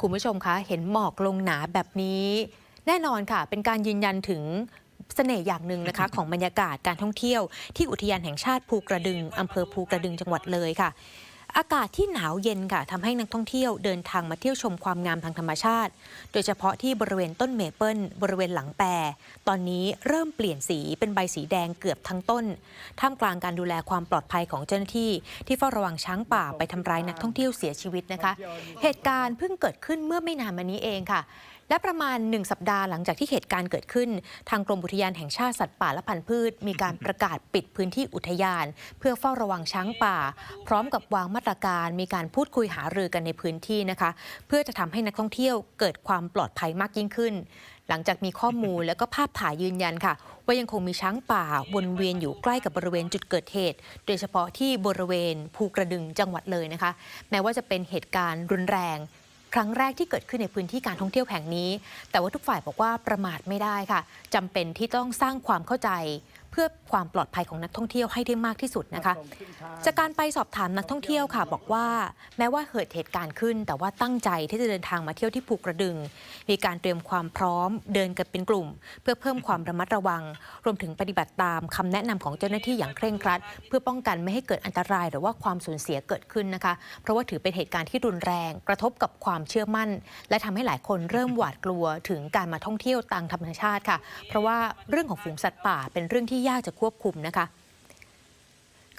คุณผู้ชมคะเห็นหมอกลงหนาแบบนี้ แน่นอนค่ะ เป็นการยืนยันถึงเสน่ห์อย่างหนึ่งนะคะของบรรยากาศการท่องเที่ยวที่อุทยานแห่งชาติภูกระดึงอำเภอภูกระดึงจังหวัดเลยค่ะ อากาศที่หนาวเย็นค่ะทำให้นักท่องเที่ยวเดินทางมาเที่ยวชมความงามทางธรรมชาติ โดยเฉพาะที่บริเวณต้นเมเปิลบริเวณหลังแปรตอนนี้เริ่มเปลี่ยนสีเป็นใบสีแดงเกือบทั้งต้น ท่ามกลางการดูแลความปลอดภัยของเจ้าหน้าที่ ที่เฝ้าระวังช้างป่าไปทำร้ายนักท่องเที่ยวเสียชีวิตนะคะ เหตุการณ์เพิ่งเกิดขึ้นเมื่อไม่นานมานี้เองค่ะและประมาณ 1 สัปดาห์หลังจากที่เหตุการณ์เกิดขึ้น ทางกรมอุทยานแห่งชาติสัตว์ป่าและพันธุ์พืช มีการประกาศปิดพื้นที่อุทยาน เพื่อเฝ้าระวังช้างป่า พร้อมกับวางมาตรการ มีการพูดคุยหารือกันในพื้นที่นะคะ เพื่อจะทำให้นักท่องเที่ยวเกิดความปลอดภัยมากยิ่งขึ้น หลังจากมีข้อมูลและก็ภาพถ่ายยืนยันค่ะ ว่ายังคงมีช้างป่าวนเวียนอยู่ใกล้กับบริเวณจุดเกิดเหตุ โดยเฉพาะที่บริเวณภูกระดึงจังหวัดเลยนะคะ แม้ว่าจะเป็นเหตุการณ์รุนแรง ครั้งแรกที่เกิดขึ้นในพื้นที่การท่องเที่ยวแห่งนี้ แต่ว่าทุกฝ่ายบอกว่าประมาทไม่ได้ค่ะจำเป็นที่ต้องสร้างความเข้าใจ เพื่อความปลอดภัยของนักท่องเที่ยวให้ได้มากที่สุดนะคะ จากการไปสอบถามนักท่องเที่ยวค่ะ บอกว่าแม้ว่าเกิดเหตุการณ์ขึ้น แต่ว่าตั้งใจที่จะเดินทางมาเที่ยวที่ภูกระดึง มีการเตรียมความพร้อมเดินกันเป็นกลุ่ม เพื่อเพิ่มความระมัดระวัง รวมถึงปฏิบัติตามคำแนะนำของเจ้าหน้าที่อย่างเคร่งครัด เพื่อป้องกันไม่ให้เกิดอันตราย หรือว่าความสูญเสียเกิดขึ้นนะคะ เพราะว่าถือเป็นเหตุการณ์ที่รุนแรง กระทบกับความเชื่อมั่น และทำให้หลายคนเริ่มหวาดกลัวถึงการมาท่องเที่ยวตามธรรมชาติค่ะ เพราะว่าเรื่องของฝูงสัตว์ป่าเป็นเรื่องที่ยากจะควบคุมนะคะ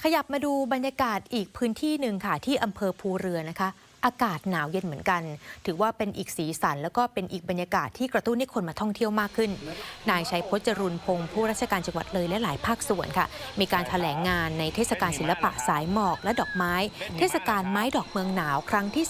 ขยับมาดูบรรยากาศอีกพื้นที่หนึ่งค่ะ ที่อำเภอภูเรือนะคะ อากาศหนาวเย็นเหมือนกัน ถือว่าเป็นอีกสีสัน แล้วก็เป็นอีกบรรยากาศที่กระตุ้นให้คนมาท่องเที่ยวมากขึ้น นายชัยพจน์จรุนพงศ์ผู้ราชการจังหวัดเลยและหลายภาคส่วนค่ะ มีการถแถลงงานในเทศกาลศิลปะสายหมอกและดอกไม้ เทศกาลไม้ดอกเมืองหนาวครั้งที่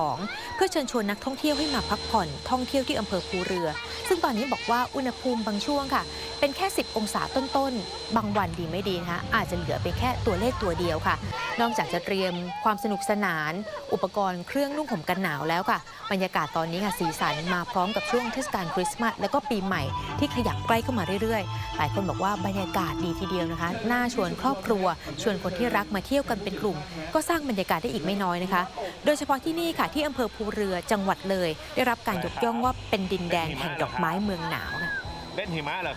32 เพื่อเชิญชวนนักท่องเที่ยวให้มาพักผ่อนท่องเที่ยวที่อำเภอภูเรือ ซึ่งตอนนี้บอกว่าอุณหภูมิบางช่วงค่ะเป็นแค่ 10 องศาต้นๆ บางวันดีไม่ดีนะคะอาจจะเหลือเป็นแค่ตัวเลขตัวเดียวค่ะ นอกจากจะเตรียมความสนุกสนาน อุปกรณ์เครื่องนุ่งห่มกันหนาวแล้วค่ะ บรรยากาศตอนนี้ค่ะสีสันมาพร้อมกับช่วงเทศกาลคริสต์มาสและก็ปีใหม่ที่ขยับใกล้เข้ามาเรื่อยๆ หลายคนบอกว่าบรรยากาศดีทีเดียวนะคะน่าชวนครอบครัว ชวนคนที่รักมาเที่ยวกันเป็นกลุ่ม ก็สร้างบรรยากาศได้อีกไม่น้อยนะคะ โดยเฉพาะที่นี่ค่ะที่อำเภอภูเรือจังหวัดเลย ได้รับการยกย่องว่าเป็นดินแดนแห่งดอกไม้เมืองหนาวค่ะ เล่นหิมะเหรอ